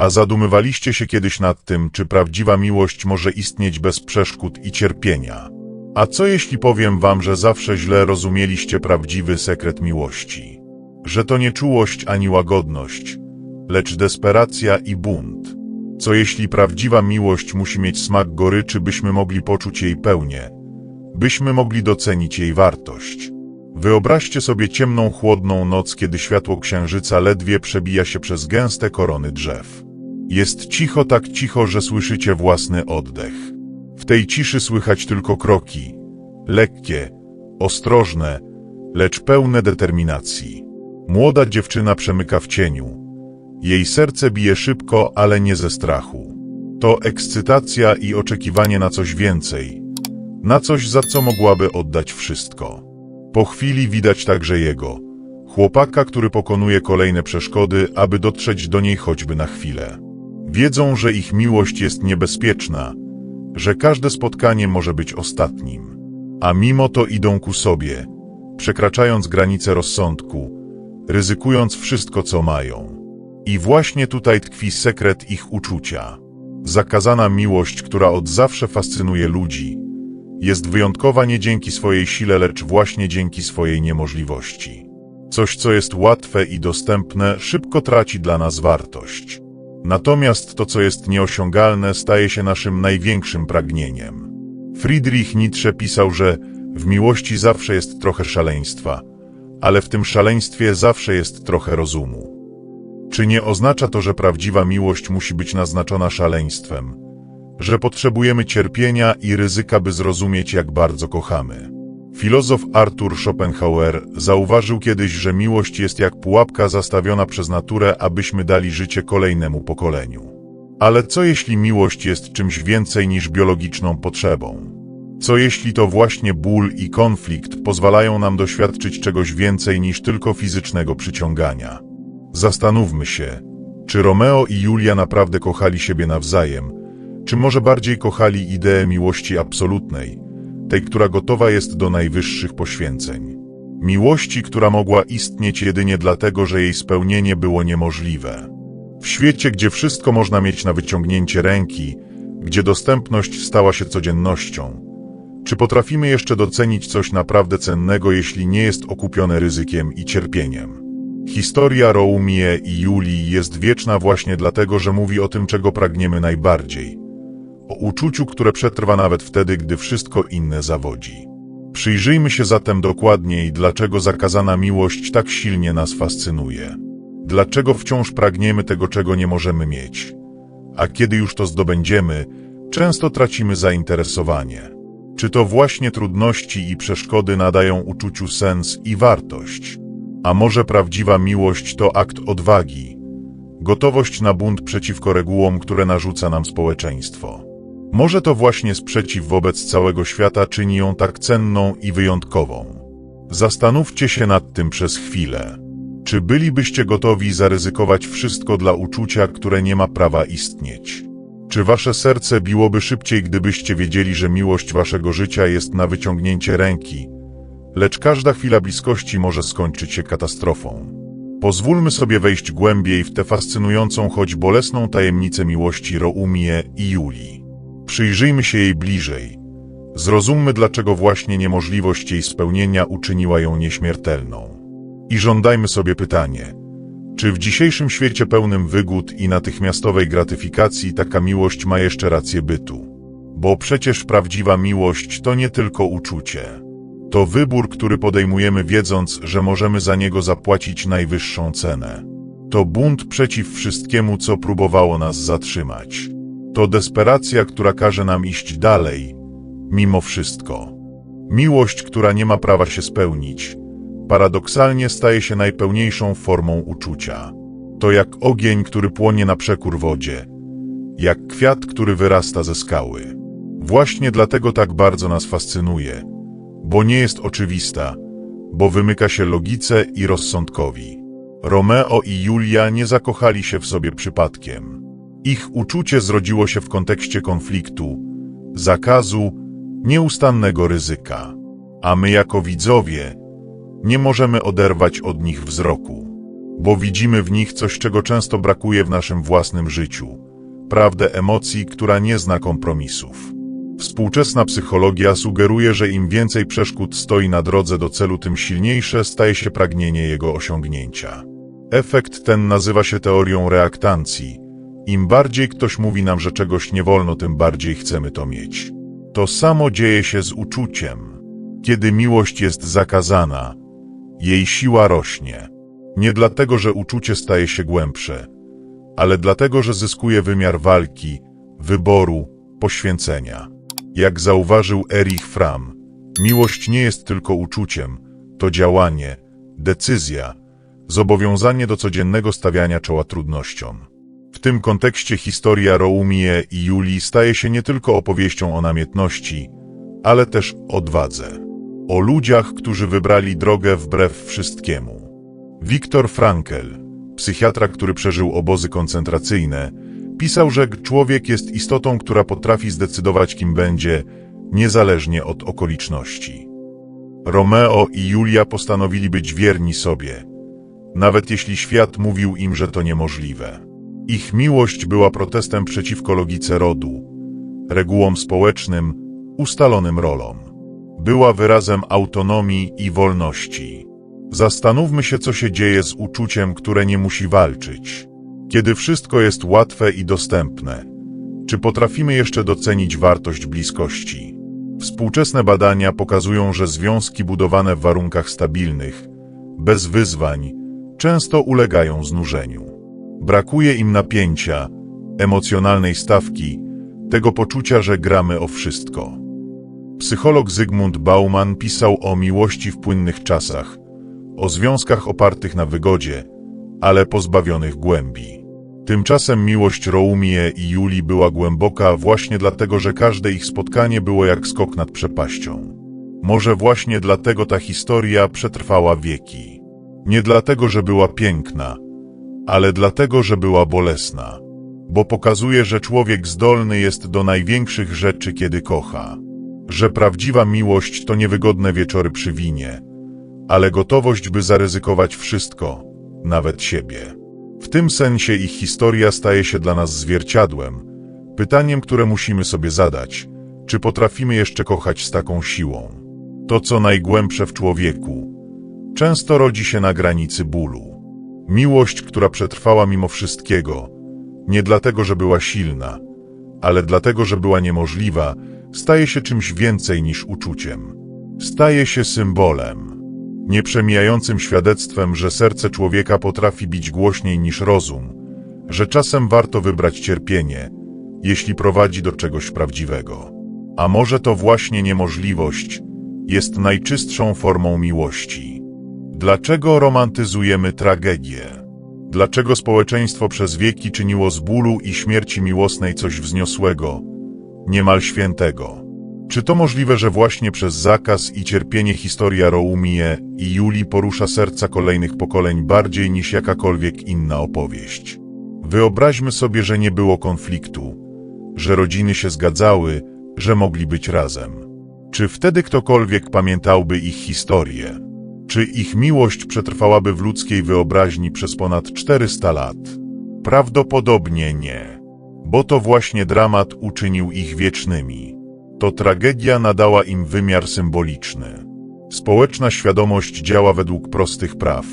A zadumywaliście się kiedyś nad tym, czy prawdziwa miłość może istnieć bez przeszkód i cierpienia? A co jeśli powiem wam, że zawsze źle rozumieliście prawdziwy sekret miłości? Że to nie czułość ani łagodność, lecz desperacja i bunt. Co jeśli prawdziwa miłość musi mieć smak goryczy, byśmy mogli poczuć jej pełnię, byśmy mogli docenić jej wartość? Wyobraźcie sobie ciemną, chłodną noc, kiedy światło księżyca ledwie przebija się przez gęste korony drzew. Jest cicho, tak cicho, że słyszycie własny oddech. W tej ciszy słychać tylko kroki, lekkie, ostrożne, lecz pełne determinacji. Młoda dziewczyna przemyka w cieniu. Jej serce bije szybko, ale nie ze strachu. To ekscytacja i oczekiwanie na coś więcej, na coś, za co mogłaby oddać wszystko. Po chwili widać także jego, chłopaka, który pokonuje kolejne przeszkody, aby dotrzeć do niej choćby na chwilę. Wiedzą, że ich miłość jest niebezpieczna, że każde spotkanie może być ostatnim. A mimo to idą ku sobie, przekraczając granice rozsądku, ryzykując wszystko, co mają. I właśnie tutaj tkwi sekret ich uczucia. Zakazana miłość, która od zawsze fascynuje ludzi, jest wyjątkowa nie dzięki swojej sile, lecz właśnie dzięki swojej niemożliwości. Coś, co jest łatwe i dostępne, szybko traci dla nas wartość. Natomiast to, co jest nieosiągalne, staje się naszym największym pragnieniem. Friedrich Nietzsche pisał, że w miłości zawsze jest trochę szaleństwa, ale w tym szaleństwie zawsze jest trochę rozumu. Czy nie oznacza to, że prawdziwa miłość musi być naznaczona szaleństwem? Że potrzebujemy cierpienia i ryzyka, by zrozumieć, jak bardzo kochamy? Filozof Arthur Schopenhauer zauważył kiedyś, że miłość jest jak pułapka zastawiona przez naturę, abyśmy dali życie kolejnemu pokoleniu. Ale co jeśli miłość jest czymś więcej niż biologiczną potrzebą? Co jeśli to właśnie ból i konflikt pozwalają nam doświadczyć czegoś więcej niż tylko fizycznego przyciągania? Zastanówmy się, czy Romeo i Julia naprawdę kochali siebie nawzajem, czy może bardziej kochali ideę miłości absolutnej, tej, która gotowa jest do najwyższych poświęceń. Miłości, która mogła istnieć jedynie dlatego, że jej spełnienie było niemożliwe. W świecie, gdzie wszystko można mieć na wyciągnięcie ręki, gdzie dostępność stała się codziennością, czy potrafimy jeszcze docenić coś naprawdę cennego, jeśli nie jest okupione ryzykiem i cierpieniem? Historia Roumie i Julii jest wieczna właśnie dlatego, że mówi o tym, czego pragniemy najbardziej. O uczuciu, które przetrwa nawet wtedy, gdy wszystko inne zawodzi. Przyjrzyjmy się zatem dokładniej, dlaczego zakazana miłość tak silnie nas fascynuje. Dlaczego wciąż pragniemy tego, czego nie możemy mieć. A kiedy już to zdobędziemy, często tracimy zainteresowanie. Czy to właśnie trudności i przeszkody nadają uczuciu sens i wartość? A może prawdziwa miłość to akt odwagi, gotowość na bunt przeciwko regułom, które narzuca nam społeczeństwo? Może to właśnie sprzeciw wobec całego świata czyni ją tak cenną i wyjątkową. Zastanówcie się nad tym przez chwilę. Czy bylibyście gotowi zaryzykować wszystko dla uczucia, które nie ma prawa istnieć? Czy wasze serce biłoby szybciej, gdybyście wiedzieli, że miłość waszego życia jest na wyciągnięcie ręki, lecz każda chwila bliskości może skończyć się katastrofą? Pozwólmy sobie wejść głębiej w tę fascynującą, choć bolesną tajemnicę miłości Roumie i Julii. Przyjrzyjmy się jej bliżej. Zrozummy, dlaczego właśnie niemożliwość jej spełnienia uczyniła ją nieśmiertelną. I żądajmy sobie pytanie. Czy w dzisiejszym świecie pełnym wygód i natychmiastowej gratyfikacji taka miłość ma jeszcze rację bytu? Bo przecież prawdziwa miłość to nie tylko uczucie. To wybór, który podejmujemy wiedząc, że możemy za niego zapłacić najwyższą cenę. To bunt przeciw wszystkiemu, co próbowało nas zatrzymać. To desperacja, która każe nam iść dalej, mimo wszystko. Miłość, która nie ma prawa się spełnić, paradoksalnie staje się najpełniejszą formą uczucia. To jak ogień, który płonie na przekór wodzie, jak kwiat, który wyrasta ze skały. Właśnie dlatego tak bardzo nas fascynuje, bo nie jest oczywista, bo wymyka się logice i rozsądkowi. Romeo i Julia nie zakochali się w sobie przypadkiem. Ich uczucie zrodziło się w kontekście konfliktu, zakazu, nieustannego ryzyka. A my jako widzowie nie możemy oderwać od nich wzroku. bo widzimy w nich coś, czego często brakuje w naszym własnym życiu. Prawdę emocji, która nie zna kompromisów. Współczesna psychologia sugeruje, że im więcej przeszkód stoi na drodze do celu, tym silniejsze staje się pragnienie jego osiągnięcia. Efekt ten nazywa się teorią reaktancji. Im bardziej ktoś mówi nam, że czegoś nie wolno, tym bardziej chcemy to mieć. To samo dzieje się z uczuciem. Kiedy miłość jest zakazana, jej siła rośnie. Nie dlatego, że uczucie staje się głębsze, ale dlatego, że zyskuje wymiar walki, wyboru, poświęcenia. Jak zauważył Erich Fram, miłość nie jest tylko uczuciem, to działanie, decyzja, zobowiązanie do codziennego stawiania czoła trudnościom. W tym kontekście historia Roumie i Julii staje się nie tylko opowieścią o namiętności, ale też odwadze. O ludziach, którzy wybrali drogę wbrew wszystkiemu. Viktor Frankl, psychiatra, który przeżył obozy koncentracyjne, pisał, że człowiek jest istotą, która potrafi zdecydować, kim będzie, niezależnie od okoliczności. Romeo i Julia postanowili być wierni sobie, nawet jeśli świat mówił im, że to niemożliwe. Ich miłość była protestem przeciwko logice rodu, regułom społecznym, ustalonym rolom. Była wyrazem autonomii i wolności. Zastanówmy się, co się dzieje z uczuciem, które nie musi walczyć. Kiedy wszystko jest łatwe i dostępne, czy potrafimy jeszcze docenić wartość bliskości? Współczesne badania pokazują, że związki budowane w warunkach stabilnych, bez wyzwań, często ulegają znużeniu. Brakuje im napięcia, emocjonalnej stawki, tego poczucia, że gramy o wszystko. Psycholog Zygmunt Bauman pisał o miłości w płynnych czasach, o związkach opartych na wygodzie, ale pozbawionych głębi. Tymczasem miłość Roumie i Julii była głęboka właśnie dlatego, że każde ich spotkanie było jak skok nad przepaścią. Może właśnie dlatego ta historia przetrwała wieki. Nie dlatego, że była piękna, ale dlatego, że była bolesna. Bo pokazuje, że człowiek zdolny jest do największych rzeczy, kiedy kocha. Że prawdziwa miłość to niewygodne wieczory przy winie, ale gotowość, by zaryzykować wszystko, nawet siebie. W tym sensie ich historia staje się dla nas zwierciadłem, pytaniem, które musimy sobie zadać, czy potrafimy jeszcze kochać z taką siłą. To, co najgłębsze w człowieku, często rodzi się na granicy bólu. Miłość, która przetrwała mimo wszystkiego, nie dlatego, że była silna, ale dlatego, że była niemożliwa, staje się czymś więcej niż uczuciem. Staje się symbolem nieprzemijającym świadectwem, że serce człowieka potrafi bić głośniej niż rozum, że czasem warto wybrać cierpienie, jeśli prowadzi do czegoś prawdziwego. A może to właśnie niemożliwość jest najczystszą formą miłości. Dlaczego romantyzujemy tragedię? Dlaczego społeczeństwo przez wieki czyniło z bólu i śmierci miłosnej coś wzniosłego, niemal świętego? Czy to możliwe, że właśnie przez zakaz i cierpienie historia Roumie i Julii porusza serca kolejnych pokoleń bardziej niż jakakolwiek inna opowieść? Wyobraźmy sobie, że nie było konfliktu, że rodziny się zgadzały, że mogli być razem. Czy wtedy ktokolwiek pamiętałby ich historię? Czy ich miłość przetrwałaby w ludzkiej wyobraźni przez ponad 400 lat? Prawdopodobnie nie, bo to właśnie dramat uczynił ich wiecznymi. To tragedia nadała im wymiar symboliczny. Społeczna świadomość działa według prostych praw.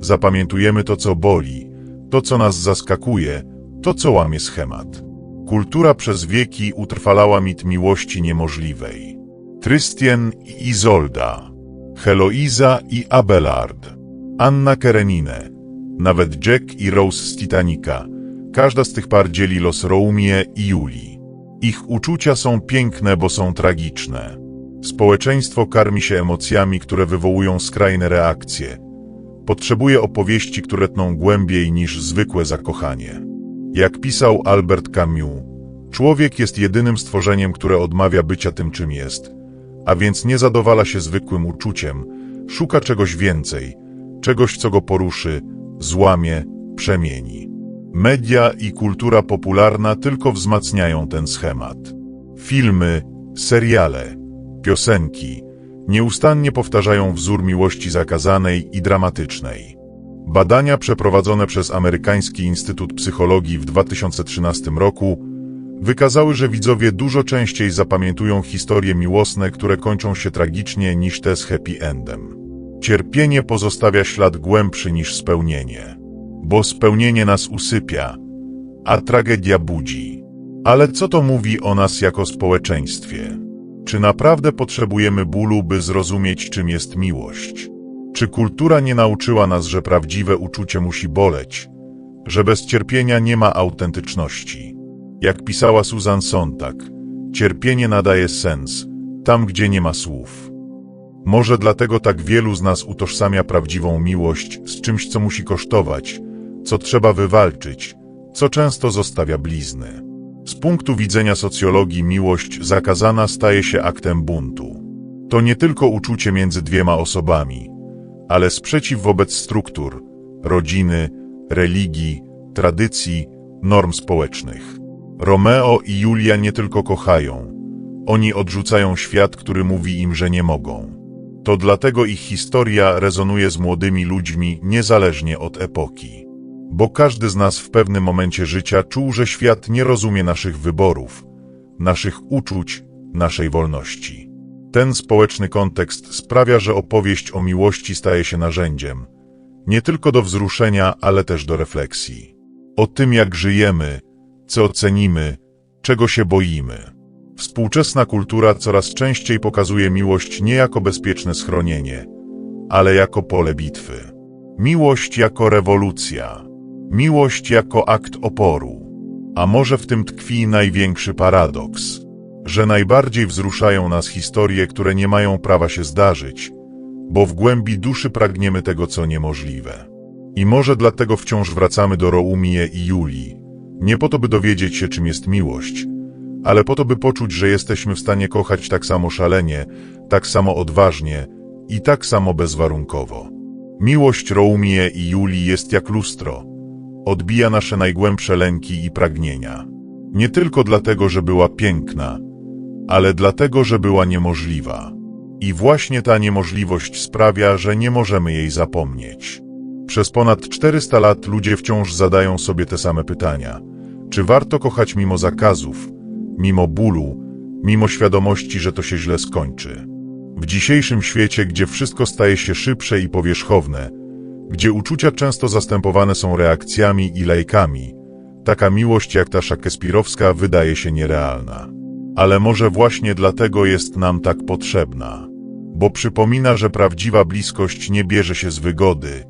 Zapamiętujemy to, co boli, to, co nas zaskakuje, to, co łamie schemat. Kultura przez wieki utrwalała mit miłości niemożliwej. Trystian i Izolda, Heloiza i Abelard, Anna Karenine, nawet Jack i Rose z Titanica. Każda z tych par dzieli los Roumie i Julii. Ich uczucia są piękne, bo są tragiczne. Społeczeństwo karmi się emocjami, które wywołują skrajne reakcje. Potrzebuje opowieści, które tną głębiej niż zwykłe zakochanie. Jak pisał Albert Camus, człowiek jest jedynym stworzeniem, które odmawia bycia tym, czym jest, a więc nie zadowala się zwykłym uczuciem, szuka czegoś więcej, czegoś, co go poruszy, złamie, przemieni. Media i kultura popularna tylko wzmacniają ten schemat. Filmy, seriale, piosenki nieustannie powtarzają wzór miłości zakazanej i dramatycznej. Badania przeprowadzone przez Amerykański Instytut Psychologii w 2013 roku wykazały, że widzowie dużo częściej zapamiętują historie miłosne, które kończą się tragicznie, niż te z happy endem. Cierpienie pozostawia ślad głębszy niż spełnienie, bo spełnienie nas usypia, a tragedia budzi. Ale co to mówi o nas jako społeczeństwie? Czy naprawdę potrzebujemy bólu, by zrozumieć, czym jest miłość? Czy kultura nie nauczyła nas, że prawdziwe uczucie musi boleć, że bez cierpienia nie ma autentyczności? Jak pisała Susan Sontag, cierpienie nadaje sens tam, gdzie nie ma słów. Może dlatego tak wielu z nas utożsamia prawdziwą miłość z czymś, co musi kosztować, co trzeba wywalczyć, co często zostawia blizny. Z punktu widzenia socjologii miłość zakazana staje się aktem buntu. To nie tylko uczucie między dwiema osobami, ale sprzeciw wobec struktur, rodziny, religii, tradycji, norm społecznych. Romeo i Julia nie tylko kochają, oni odrzucają świat, który mówi im, że nie mogą. To dlatego ich historia rezonuje z młodymi ludźmi niezależnie od epoki. Bo każdy z nas w pewnym momencie życia czuł, że świat nie rozumie naszych wyborów, naszych uczuć, naszej wolności. Ten społeczny kontekst sprawia, że opowieść o miłości staje się narzędziem, nie tylko do wzruszenia, ale też do refleksji. O tym, jak żyjemy, co cenimy, czego się boimy. Współczesna kultura coraz częściej pokazuje miłość nie jako bezpieczne schronienie, ale jako pole bitwy. Miłość jako rewolucja. Miłość jako akt oporu. A może w tym tkwi największy paradoks, że najbardziej wzruszają nas historie, które nie mają prawa się zdarzyć, bo w głębi duszy pragniemy tego, co niemożliwe. I może dlatego wciąż wracamy do Roumie i Julii, nie po to, by dowiedzieć się, czym jest miłość, ale po to, by poczuć, że jesteśmy w stanie kochać tak samo szalenie, tak samo odważnie i tak samo bezwarunkowo. Miłość Roumie i Julii jest jak lustro. Odbija nasze najgłębsze lęki i pragnienia. Nie tylko dlatego, że była piękna, ale dlatego, że była niemożliwa. I właśnie ta niemożliwość sprawia, że nie możemy jej zapomnieć. Przez ponad 400 lat ludzie wciąż zadają sobie te same pytania. Czy warto kochać mimo zakazów, mimo bólu, mimo świadomości, że to się źle skończy? W dzisiejszym świecie, gdzie wszystko staje się szybsze i powierzchowne, gdzie uczucia często zastępowane są reakcjami i lajkami, taka miłość jak ta szakespirowska wydaje się nierealna. Ale może właśnie dlatego jest nam tak potrzebna, bo przypomina, że prawdziwa bliskość nie bierze się z wygody,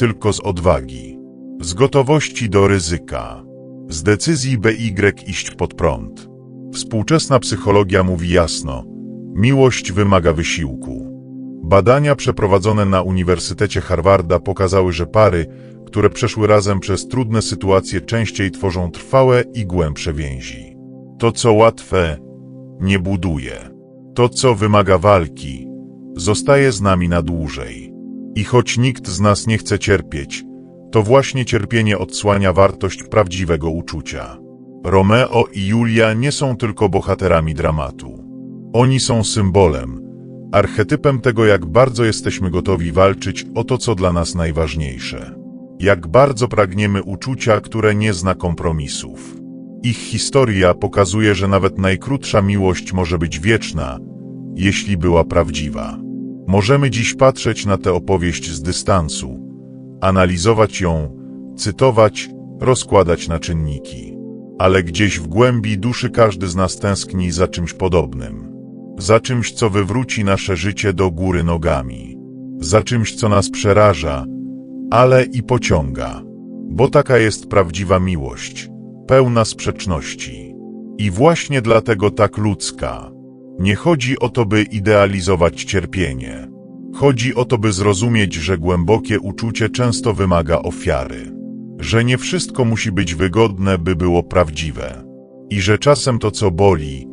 tylko z odwagi, z gotowości do ryzyka, z decyzji BY iść pod prąd. Współczesna psychologia mówi jasno, miłość wymaga wysiłku. Badania przeprowadzone na Uniwersytecie Harvarda pokazały, że pary, które przeszły razem przez trudne sytuacje, częściej tworzą trwałe i głębsze więzi. To, co łatwe, nie buduje. To, co wymaga walki, zostaje z nami na dłużej. I choć nikt z nas nie chce cierpieć, to właśnie cierpienie odsłania wartość prawdziwego uczucia. Romeo i Julia nie są tylko bohaterami dramatu. Oni są symbolem, archetypem tego, jak bardzo jesteśmy gotowi walczyć o to, co dla nas najważniejsze. Jak bardzo pragniemy uczucia, które nie zna kompromisów. Ich historia pokazuje, że nawet najkrótsza miłość może być wieczna, jeśli była prawdziwa. Możemy dziś patrzeć na tę opowieść z dystansu, analizować ją, cytować, rozkładać na czynniki. Ale gdzieś w głębi duszy każdy z nas tęskni za czymś podobnym. Za czymś, co wywróci nasze życie do góry nogami. Za czymś, co nas przeraża, ale i pociąga. Bo taka jest prawdziwa miłość, pełna sprzeczności. I właśnie dlatego tak ludzka. Nie chodzi o to, by idealizować cierpienie. Chodzi o to, by zrozumieć, że głębokie uczucie często wymaga ofiary. Że nie wszystko musi być wygodne, by było prawdziwe. I że czasem to, co boli,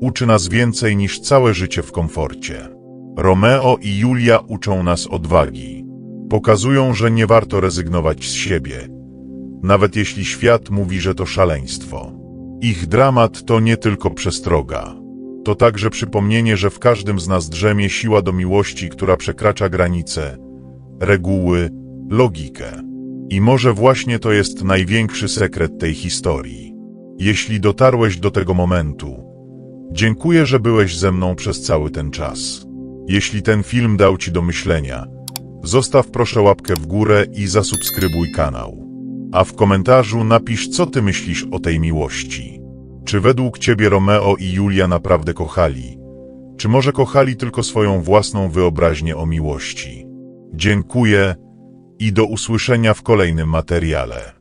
uczy nas więcej niż całe życie w komforcie. Romeo i Julia uczą nas odwagi. Pokazują, że nie warto rezygnować z siebie, nawet jeśli świat mówi, że to szaleństwo. Ich dramat to nie tylko przestroga. To także przypomnienie, że w każdym z nas drzemie siła do miłości, która przekracza granice, reguły, logikę. I może właśnie to jest największy sekret tej historii. Jeśli dotarłeś do tego momentu, dziękuję, że byłeś ze mną przez cały ten czas. Jeśli ten film dał Ci do myślenia, zostaw proszę łapkę w górę i zasubskrybuj kanał. A w komentarzu napisz, co Ty myślisz o tej miłości. Czy według Ciebie Romeo i Julia naprawdę kochali? Czy może kochali tylko swoją własną wyobraźnię o miłości? Dziękuję i do usłyszenia w kolejnym materiale.